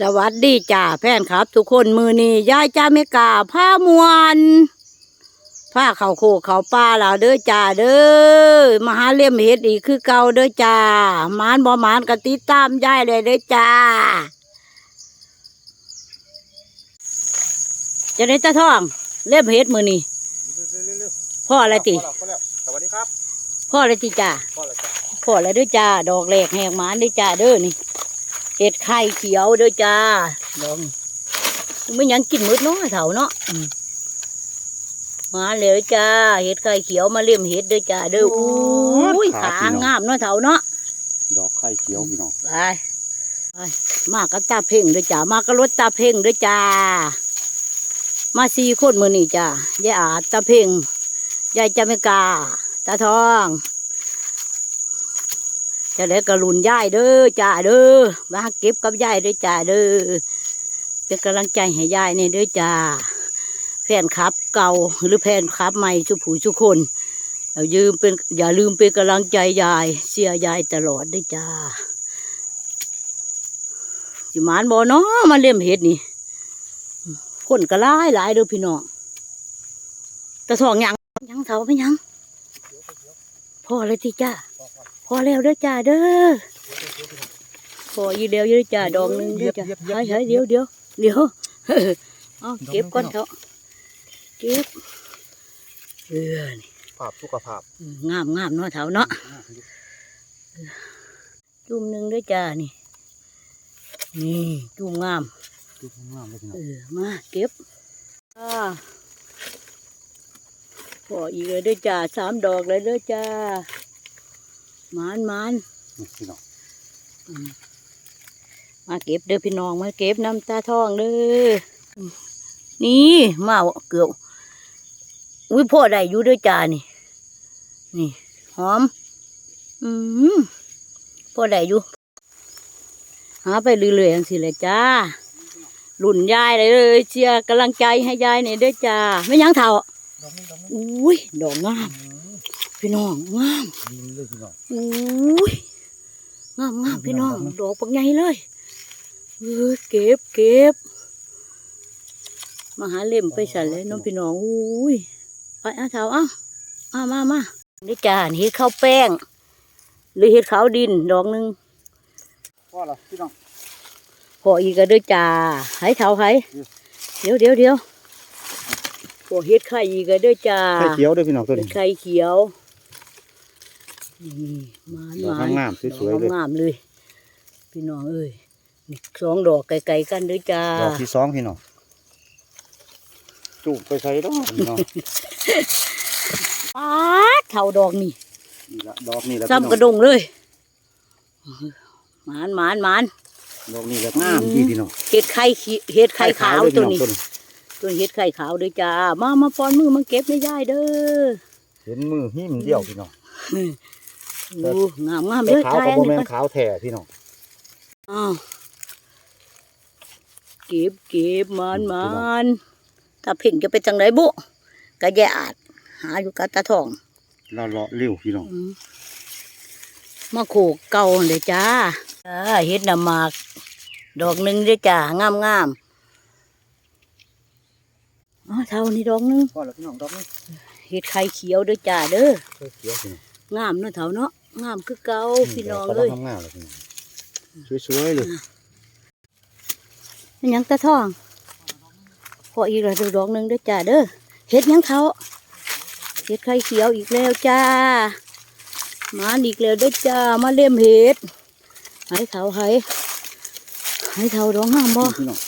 สวัสดีจ้าแฟนครับ ทุกคนมือนี้ยายจ้าเมกาผ้ามวนผ้าเขาโคเขาป้าเราเด้อจ้าเด้อมาหาเลี่ยมเห็ดอีกคือเก่าเด้อจ้าหมานบ่หมานก็ติดตามยายเลยเด้อจ้า จะได้ตาท่อง เลี่ยมเห็ดมือนี้เร็วพ่ออะไรติพ่อแล้วสวัสดีครับ พ่ออะไรติจ้าพ่อแล้วจ้ะพ่ออะไรเด้อจ้าดอกแหลกแหกหมานเด้อจ้าเด้อนี่ เห็ดไข่เขียวเด้อจ้าดอกนี่ไม่หยังกินมืดเนาะเถาเนาะอืมมาเลยจ้า เห็ดไข่เขียวมาเลี่ยมเห็ดเด้อจ้าเด้ออุ้ยขางามเนาะเถาเนาะดอกไข่เขียวพี่น้องไปไปมากับตาเพ่งเด้อจ้ามากับรถตาเพ่งเด้อจ้า มาสี่คนมือนี่จ้ายายอาจตาเพ่งยายจาเมกา ตาทอง จะได้กระลุนย่ายเด้อจ้าเด้อมาเก็บกับย่ายเด้อจ้าเด้อเป็นกำลังใจให้ย่ายนี่เด้อจ้าแฟนคลับเก่าหรือแฟนคลับใหม่ชุผู้ชุกคนอย่าลืมเป็นอย่าลืมเป็นกำลังใจยายเสียยายตลอดเด้อจ้าสิมานบ่เนาะมาเล่มเห็ดนี่คนก็หลายหลายเด้อพี่น้องตะทองหยังยังเถาไม่ยังพ่อเลยที่จ้า อแล้วเด้อจ้าเด้อพออยู่เดียวอยู่เด้อจ้าดอกหนึงเด้อจ้าเฮ้ยเฮ้ยเดี๋ยวเดี๋ยวเดี๋ยวเอาเก็บก่อนเถอะเก็บเออนี่ภาพสุขภาพงามงามเนาะเถาเนาะจุ่มหนึ่งเด้อจ้านี่นี่จุ่มงามดูงามเลยพี่น้เอองอมาเก็บอ่าพออีกเลยเด้อจ้าสามดอกเลยเด้อจ้าห มานหมานนี่พี่น้องอืมมาเก็บเด้อพี่น้องมาเก็บน้ำตาทองเด้ออืมนี่มาเกือบอุ้ยพ่อได้อยู่เด้วยจ้านี่ นี่ หอม อืมพ่อได้อยู่หาไปเรื่อยๆจังสิเลยจ้ารุ่นยายเลยเชียร์กำลังใจให้ยายนี่เด้อจ้าไม่ยั้งเท่าดอกนี้ดอกนี้อุ้ยดอกงาม พี่น้องงามดีเลยพี่น้องอุ้ยงามงามพี่น้องดอกปักใหญ่เลยเออเก็บเก็บมาหาเล่มไปสั่นเลยน้องพี่น้องอุ้ยไปเอาเถาเอาเอามามานี่จ้าเห็ดข้าวแป้ง หรือเห็ดขาวดินดอกหนึ่งพ่อแล้วพี่น้องพออีกก็เด้วยจ้าให้เถาให้อืมเดี๋ยวเดี๋ยวเดี๋ยวพอเห็ดไข่อีกก็เด้วยจ้าไข่เขียวด้วยพี่น้องตัวเห็นี้ดไข่เขียว นี่มาดอกมางามๆสวยๆเลยงามๆเลย พี่น้องเอ้ยนี่สองดอกไกลๆกันเด้วยจ้าดอกที่สองพี่น้องจูบไปใส่ดอกพี่น้องอ้าดเท่าดอกนี่นี่ละดอกนี่ละพี่น้ซ้ำกอระงดงเลยหมานหมานหมานดอกนี่ละงามดีพี่น้องเห็ดไข่ขีเห็ดไข่ขาวเลยตัวพี่นี้องตัวนี้ตัวเห็ดไข่ขาวเด้วยจ้ามามาปอนมือมาเก็บไม่ได้เด้อเห็นมือหิ้มเดียวพี่น้องโอ้งามงามแต่เลยขาวทายกับอันโบนี้แมนก่อนขาวแท้พี่น้องอ้าวเก็บเก็บหมานหมานตาเพ่งจะไปจังไรบุกะแยอาด หาอยู่กับตาทองเราเลาะเร็วพี่น้องอืมมาโขกเก่าเลยจ้าอ่าเฮ็ดน้ำหมาก ดอกหนึ่งเด้อจ้างามงามอ๋อเท่านี้ดอกหนึงพ่อแล้วพี่น้องดอกนี้เฮ็ดไข่เขียวเด้อจ้าเด้อไข่เขียวพี่น้องงามเนาะเท่าเนาะ งามคือเก่าพี่น้องกำเลลัยทำงานเลยพี่น้องสวยๆเลยเป็นหยังตาทองพออีกแล้วเด้อดอกหนึ่งเด้อจ้าเด้อเฮ็ดหยังเท่าเฮ็ดไข่เขียวอีกแล้วจ้ามาอีกแล้วเด้อจ้ามาเล่มเฮ็ดให้เท่าให้ให้เท่าดอกงามบ่พี่น้อง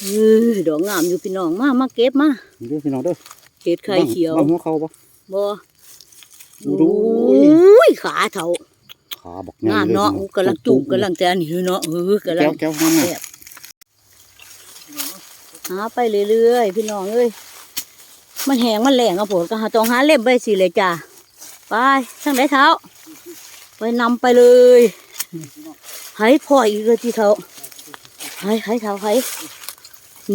เออดอกงามอยู่พี่น้องมามาเก็บมานี่เด้อพี่น้องเด้อเห็ดไข่เขียวบางหัวเขาปะบ่ดูโอ้ย ขาเถาขาบักงามเนาะอู้กำลังจุกกำลังแต่อันนี้เนาะเออกำลัแก้งวแก้วงามแซ่บหาไปเรื่อยๆพี่น้องเอ้ยมันแห้งมันแหลงอะผลก็หาต้องหาเล่มไปสิเลยจ้าไปทางไหนเท้า ไปนำไปเลยให้พ่ออีกเลยที่เท้าให้ให้เท้าให้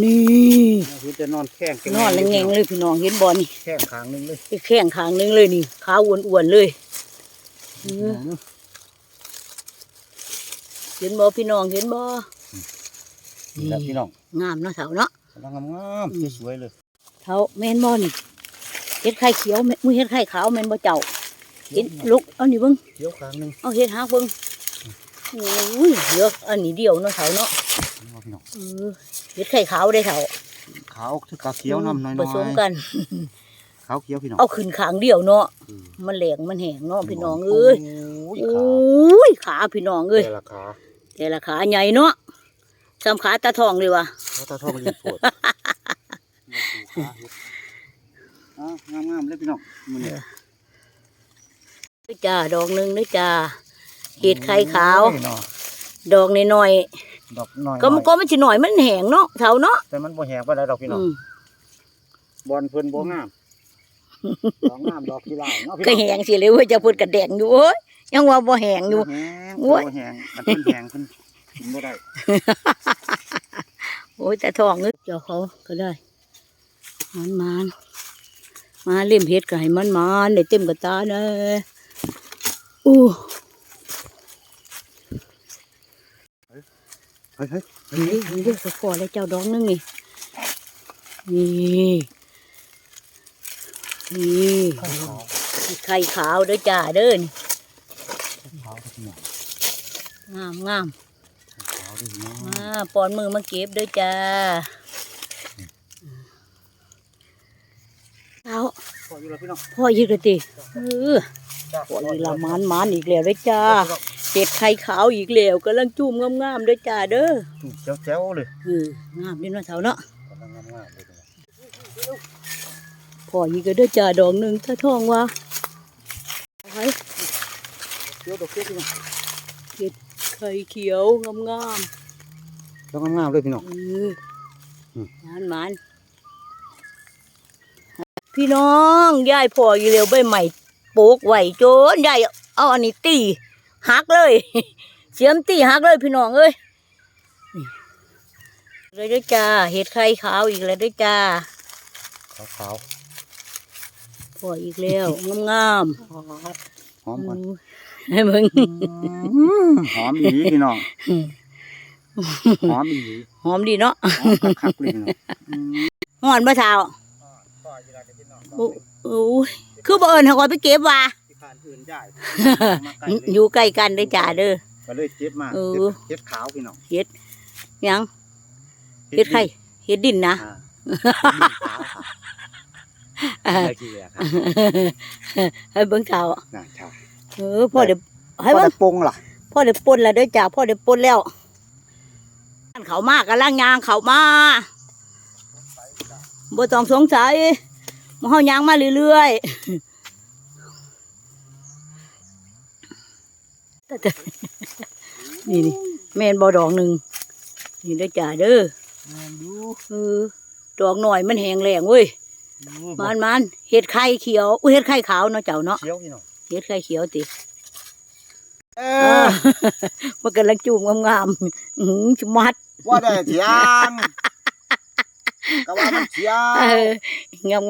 นี่เห็นจะนอนแข้งนอนแรงๆเลยพี่น้องเห็นบอนี่แข้งขางหนึงเลยไอ้แข้งขางนึงเลยนี่ขาอ้วนๆเลย เออเห็นบ่พี่น้องเห็นบ่นี่แหละพี่น้องงามเนาะเถาเนาะกำลังงามๆสวยๆเลยเถาแม่นบ่นี่เฮ็ดไข่เขียวแม่มือเฮ็ดไข่ขาวแม่นบ่เจ้าเฮ็ดลุกเอานี่เบิ่งเขียวครั้งหนึงเอาเฮ็ดหางเบิ่งโอ้ยเหลือกอันนี้เดียวเนาะเถาเนาะเอาพี่น้องเออเฮ็ดไข่ขาวได้เถาขาวคือกาเขียวน้ำน้อยผสมกันๆ ขาวเขียวพี่น้องเอาขึ้นขางเดียวเนาะอืมมันแหลงมันแห้งเนาะพี่น้องเอ้ยโอ้โอ้ยขาพี่น้องเอ้ยแต่ละขาแต่ละขาใหญ่เนาะสำขาตาทองเลยว่ะเขาตาทองรีบโผล่อะงามๆเลยพี่น้องมันเนี่ยด้วยจ้าดอกหนึ่งด้วยจ้าเห็ดไข่ขาวโอ้ยเนาะดอกน้อยดอกน้อยๆก็มันก็มันสิหน่อยมันแห้งเนาะเถาเนาะแต่มันบ่แห้งปานใดดอกพี่น้องอืมบอลเพิ่นบ่งาม ดอกงามดอกกีฬาเนาะพี่ก็น้องแห้งสิเลยเว่าจะพูดกระแดงอยู่โอ้ยยังว่าบ่แห้งอยู่ แห้งโอ้ยบ่แห้งอันเพิ่นแห้งเพิ่นกินบ่ได้โอ้ยแต่ทองนึกเจ้าเขาก็ได้มันมันมาเล่มเห็ดก็ให้มันมันได้เต็มกระตาเด้ออู้เฮ้ยเฮ้ยนี่นี่เด้อก็พอแล้วเจ้าดอกหนึงนี่นี่ นี่ขาวไข่ขาวเด้อจ้าเด้อนี่ขาวพี่น้องงามงามขาวดิเนาะอ่าปอนมือมาเก็บเด้อจ้าเอาพออยู่แล้วพี่น้องพ่อยืดเลยติเออจ้าพ่อนี่ละมันมันอีกแล้วเด้อจ้าเจ็ดไข่ขาวอีกแล้วกำลังจุ่มงามๆเด้อจ้าเด้อเจ้าๆเลยเอองามนี่เนาะเท่าเนาะกำลังงามๆเลย พี่น้องพ่อยีก็เด้อจ้าดอกหนึ่งถ้าท้องว่าไข่เขียวดอกเขียวพี่น้องไข่เขียวงามดอกงามๆเลยพี่น้องๆเอออมมันมันพี่น้องยายพ่ออยู่เร็วใบใหม่ปลูกไว้โจนยายเอาอันนี้ตีหักเลยเสียมตีหักเลยพี่น้องเอ้ยนี่เลยเด้วยจ้าเห็ดไข่ขาวอีกแล้วเด้วยจ้าขาว พ่ออีกแล้วงามๆหอมๆก่อนอู้ให้มึงหอมอีหลีพี่น้องหอมอีหลีหอมดีเนาะหอมคักๆเลยพี่น้องอืมหอนมะเท้าพ่ออยู่แล้วพี่น้องโอ้โอ้ยคือบ่เอิญเขาก็ไปเก็บว่ะที่ผ่านอื่นได้มาใกล้อเลยยู่ใกล้กันเด้อจ้าเด้อ ก็เลยเจ็บมาเออ เจ็บขาวพี่น้องยังเฮ็ดไข่เฮ็ดดินนะอ่า ได้ที่แล้วครับให้เบิ่งเท้าน่าชาเออพ่อเดี๋ยวให้ให้เบิ่ว่างปงล่ะพ่อเดี๋ยวปนแล้วด้อจ้าพ่อเดี๋ยวปนแล้วเขามากำลังยางเขามาบ่ต้องสงสัยมาเฮายางมาเรื่อยๆนี่นี่แม่นบ่ดอกหนึ่งนี่ด้อจ้าเด้อดูเออดอกหน่อยมันแหงแรงเว้ย มันมันเห็ดไข่เขียวอุ้ยเห็ดไข่ขาวเนาะเจ้าเนาะเขียวพี่น้องเห็ดไข่เขียวติเอเออมันกำลังจูมงามๆอื้อหือชะมัดว่าได้เถียงก็ว่ามันเขียวเออ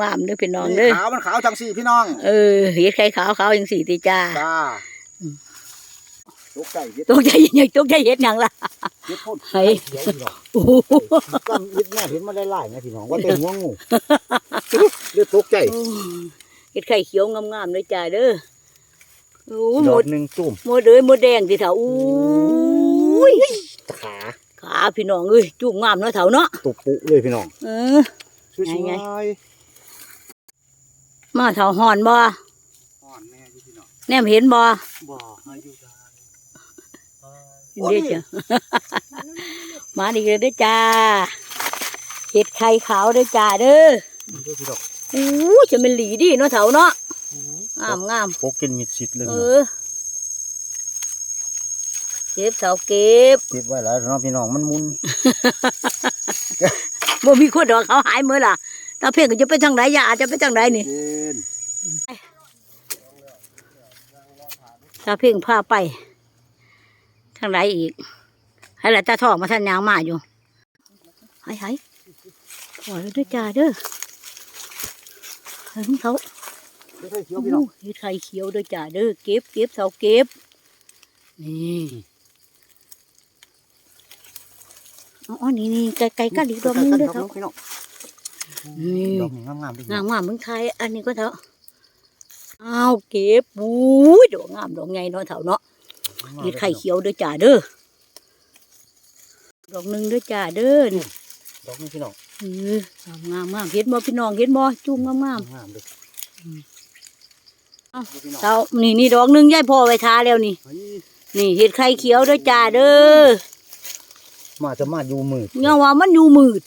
งามๆเด้อพี่น้องเด้อขาวมันขาวจังสี่พี่น้อง เออเห็ดไข่ขาวขาวอย่างสี่ติจ้าจ้าอืม ตกใจเฮ็ดตกใจยังตกใจเห็ดหยังล่ะเฮ็ดพ่นเฮ้ยเขียวพี่น้องโอ้โหก็ยึดแม่เห็นมาได้หลายนะพี่น้องว่าเป็นหัวงูเลือดตกใจเห็ดไข่เขียวงามๆเลยจ้าเด้อโอ้หดมอกดหนึ่งจุ่มหมดเลยหมดแดงติเถาอู้ยขาขาพี่น้องเอ้ยจูมงามเนาะเถาเนาะตุปุเลยพี่น้องเออสวยไงๆมาเถาหอนบ่อ่อนแม่อยู่พี่น้องแนมเห็นบ่บ่อายุ ได้เด็กจ้ะมาดีเลยเด้อจ้าเห็ดไข่ขาวเด้อจ้าเด้อดูพี่น้องอู้จะเป็นหลีดีเนาะเถาเนาะงามงามพกกินมิดชิดเลยเอพี่น้องอเก็บเถาเก็บเก็บไว้แล้วเนาะพี่น้องมันมุนบ่มีคนดอกเขาหายเมื่อล่ะตาเพ่งก็จะไปทางไหนยาจะไปทางไหนนี่เย็นตาเพ่งพาไป ทางไหนอีก ให้ละตาทองมาท่านยางมาอยู่หายหายขอแล้วเด้อจ้าเด้อถึงเขาเฮ็ดให้เขียวพี่น้องเฮ็ดไข่เขียวเด้อจ้าเด้อเก็บเก็บเสาเก็บ นี่อ๋อนี่นี่ไกลไกลๆกันอีกดอกหนึงเด้อเถาพี่น้องนี่ดอกนี้งามๆดิงามงามเมืองไทยอันนี้ก็เถาอ้าวเก็บบู้ยดอกงามดอกใหญ่เนาะเถาเนาะ เห็ดไข่เขียวเด้อจ่าเด้อดอกหนึงเด้อจ่าเด้อนี่ดอกนี้พี่น้องเอองามงามงามเห็นบ่พี่น้องเห็นบ่จุ่มงามงามงามเลยเอ้าพี่น้องเถานี่นี่ดอกหนึงยายพ่อไว้ทาแล้วนี่เฮ้ยนี่เห็ดไข่เขียวเด้อจ่าเด้อมาจะมาอยู่มืดเงาว่ามันอยู่มืด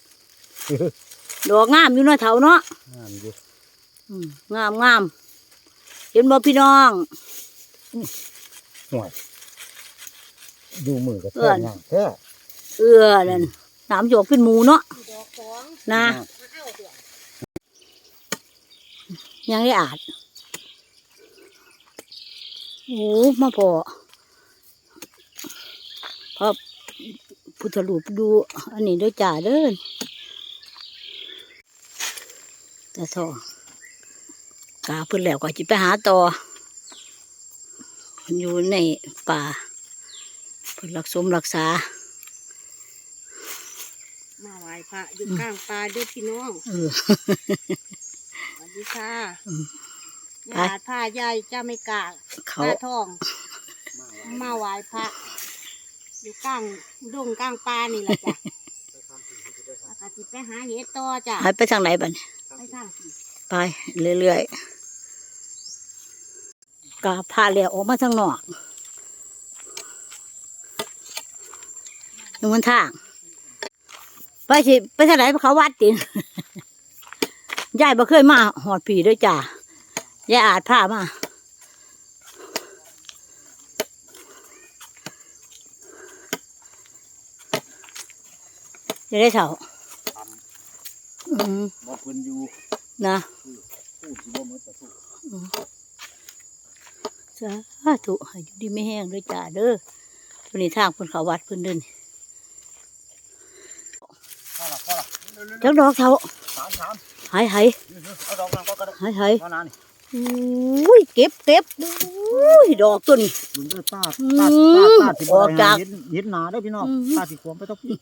ดอกงามอยู่เนาะเถาเนาะงามอยู่อืมงามงามเห็นบ่พี่น้องห่วย อยู่มือกับเอื้แท้อนงามแท้เอื้อนั่นสามโยกเป็นหมูเนาะนะยังได้อาดโอ้มาพอพระพุทธรูปดู อันนี้ด้วยจ่าเด้อแต่ทอกาเพิ่นแล้วก็จิไปหาต่อเพิ่นอยู่ในป่า เพิ่นรักสมรักษา มาไหว้พระอยู่กลางป่าเด้วยพี่น้องเออ สวัสดีค่ะอืมญาติพายายจะไม่กล้าเขาหน้าทอง มาไหว้พระ อยู่กลางดงกลางป่านี่แหละจ้ะแล้วก็สิไปหาเห็ดต่อจ้ะหายไปทางไหนบัดนี้ไปทางสิไปเรื่อยๆกาพาแล้วออกมาทางนอก อยู่บนทาง ไปสิไปทางไหนเขาวัดตินยายบ่เคยมาหอดผีด้วยจ้ะยายอาจพามาจะได้เถ่าอืมบ่เพิ่นอยู่นะพูดสิบ่หมดแต่พูดสาธุให้อยู่ดีไม่แห้งด้วยจ้าเด้อวันนี้ทางเพิ่นเขาวัดเพิ่นเดิน พอละพอละเร็ว จักดอกเท่าๆสามสามหายหายเอาดอกนั้นก็ก็ได้หายหายมานานนี่อุ้ยเก็บเก็บอุ้ยดอกตัวนี้ลุงด้วยตาอืตามตาตาสิบ่ออกได้จากเห็นเห็นหน้าเด้อพี่น้องอืมตาสิขวมไปต้องพี่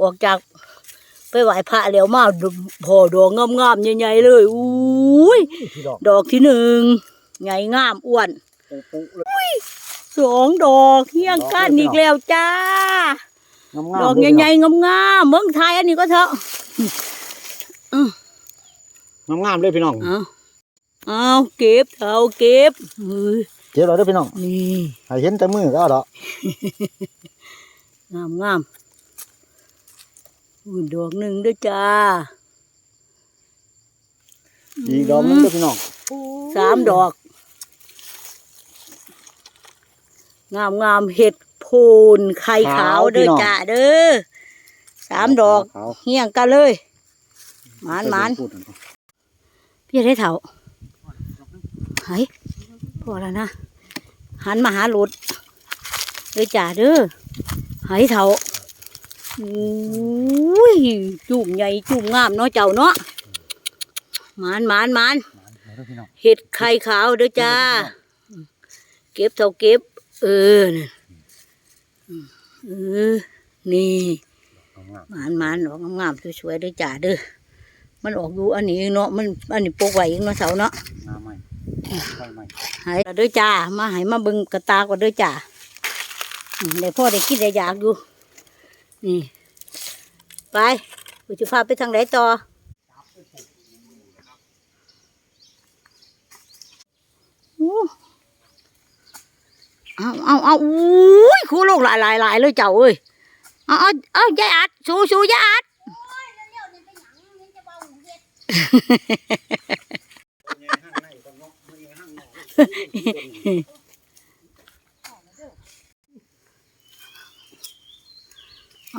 ออกจาก ไปไหว้พระแล้วมาดพอดอกงามๆใหญ่ๆเลยอุ้ยพี่ดอกดอกที่หนึ่งใหญ่งามอ้วนปุ๊ปุ๊เลยสองดอกเฮี้ยงกันอีกแล้วจ้างามๆ ดอกเลยใหญ่ๆงามๆเมืองไทยอันนี้ก็เถอะงามๆเลยพี่น้องเอาเอาเก็บเอาเก็บเฮ้ยเจ็บแล้วเด้อพี่น้องนี่ให้เห็นแต่มือก็เอาดอกงามงามอุ้ยดอกหนึ่งด้วยจ้าอีกดอกหนึงเด้อพี่น้องสามดอก งามงามเห็ดโพนไข่ขาวเด้อจ้าเด้อสามดอกขาวเฮี้ยงกันเลย หมานหมานพูดหน่อยพี่ได้เถาไหพอแล้วนะ หันมาหาหลุดเด้อจ้าเด้อไหเถาอุ้ยจุ่มใหญ่จุ่มงามเนาะเจ้าเนาะหมานหมานหมานมาเด้อพี่น้องเห็ดไข่ขาวเด้อจ้า เก็บเท่าเก็บ เออน่ะ เออนี่มหมานหมานออกงามๆสวยๆด้อจ้าเด้อมันออกอยู่อันนี้เนาะมันอันนี้ปกไว้เองเนาะเสาเนาะหมใช่ไหมใหายด้อจ้ามาหายมาบิ่งกระตาก่อนเด้อจ้าเดี๋ยวพ่อได้กินได้อยากอยู่นี่ไปกูจะพาไปทางไหนต่ออู้ เอาเอาเอาอุ้ยคูโลกหลายหลายหลายเลยเจ้าเอ้ยเอาเอาเอายายอัดสู้สู้ยายอัด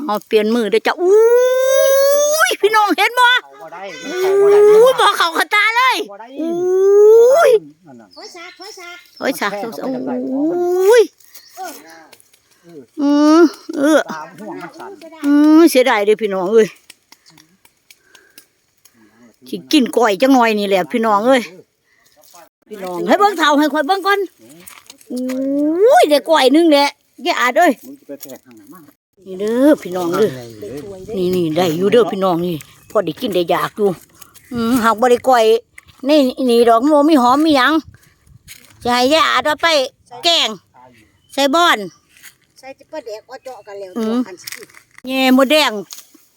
เอาเปลี่ยนมือเด้อจ้าอุ้ พี่น้องเห็นบ่เขาบ่ได้เขาบ่ได้อุ้ยบ่เขาขตาเลยบ่ได้อุ้ยนั่นน่ะโอ้ยซักโอ้ยซักโอ้ยฉากสงสารอุ้ยอืมเออตามห่วงมันสั่นอืมเสียดายเด้อพี่น้องเอ้ยสิกินก้อยจังหน่อยนี่แหละพี่น้องเอ้ยพี่น้องให้เบิ่งเท่าให้ข่อยเบิ่งก่อนอุ้ยได้ก้อยหนึงแหละแกอาดเอ้ย มึงจะไปแทกทางไหนมานี่เด้อพี่น้องเด้อนี่นี่ได้อยู่เด้อพี่น้องนี่พอได้กินได้อยากอยู่อืมหากบ่ได้ก่อยนี่นี่ดอกโมมีหอมมีหยังจะให้ยาอาดเอาไปแกงใส่บ้อนใส่จะประเดกเอาเจาะกันแล้วอืมเจาะกันสิแง่มดแดง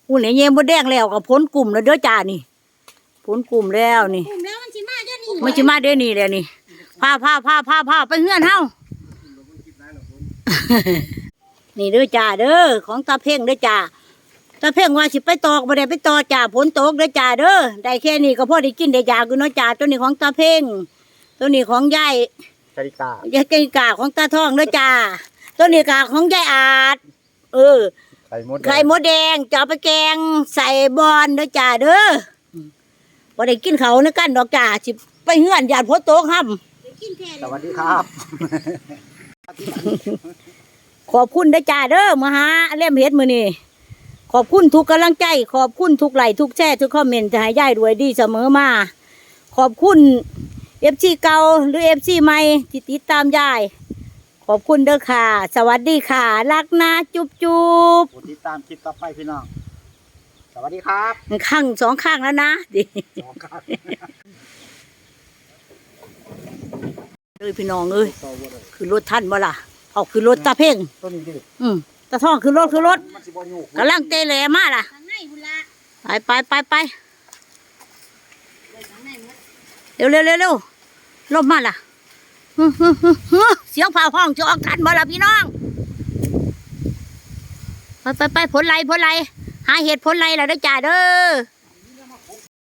อู้นี่แง่มดแดงแล้วก็พ้นกลุ่มแล้วเด้อจ้านี่พ้นกลุ่มแล้วนี่กลุ่มแล้วมันสิมาเดี๋ยวนี้มันสิมาเด้อนี่แล้วนี่พาพาพาพาพาไปเฮือนเฮา นี่เด้อจ้าเด้อของตาเพ่งเด้อจ้าตาเพ่งว่าสิไปตอกบ่ได้ไปตอกจ้าฝนตกเด้อจ้าเด้อได้แค่นี้ก็พอได้กินได้อยากอยู่เนาะจ้าตัวนี้ของตาเพ่ง ตัวนี้ของยายจริกายายเกงกาของตาทองเด้อจ้าตัวนี้กาของยายอาจเออไข่มดไข่มดแดงจะเอาไปแกงใส่บอนเด้อจ้าเด้อบ่ได้กินเขาวนะกันดอกจ้าสิไปเฮือนญาติพ่อโตกห้ำไปกินแทนสวัสดีครับ ขอบคุณนะจ่าเด้อมาหาเล่มเฮ็ดมือนี่ขอบคุณทุกกำลังใจ ขอบคุณทุกไลค์ทุกแชร์ทุกคอมเมนต์จะให้ยายรวยดีเสมอมา ขอบคุณเอฟซีเก่าหรือเอฟซีใหม่ที่ติดตามยาย ขอบคุณเด้อค่ะ สวัสดีค่ะ รักนะจุ๊บจุ๊บกดติดตามคลิปต่อไปพี่น้อง สวัสดีครับข้างสองข้างแล้วนะดิสองครับเอ้ยพี่น้องเอ้ยคือรถท่านบ่ล่ะ เอาคือรถตาเพ่งต้นนี้ดิอืมตาทองคือรถคือรถมันสิบ่อยู่กำลังเตะแหลมาล่ะข้างในพุ่นละไปไปไปไปเลยข้างในหมดเร็วเร็วเร็วเร็วลมมาล่ะฮึ่มฮึ่มฮึ่มฮึ่มเสียงผ่าห้องจะออกกันบ่ล่ะพี่น้อง ไปไปไปผลไรผลไรหาเหตุผลไรล่ะเด้อจ่าเด้อ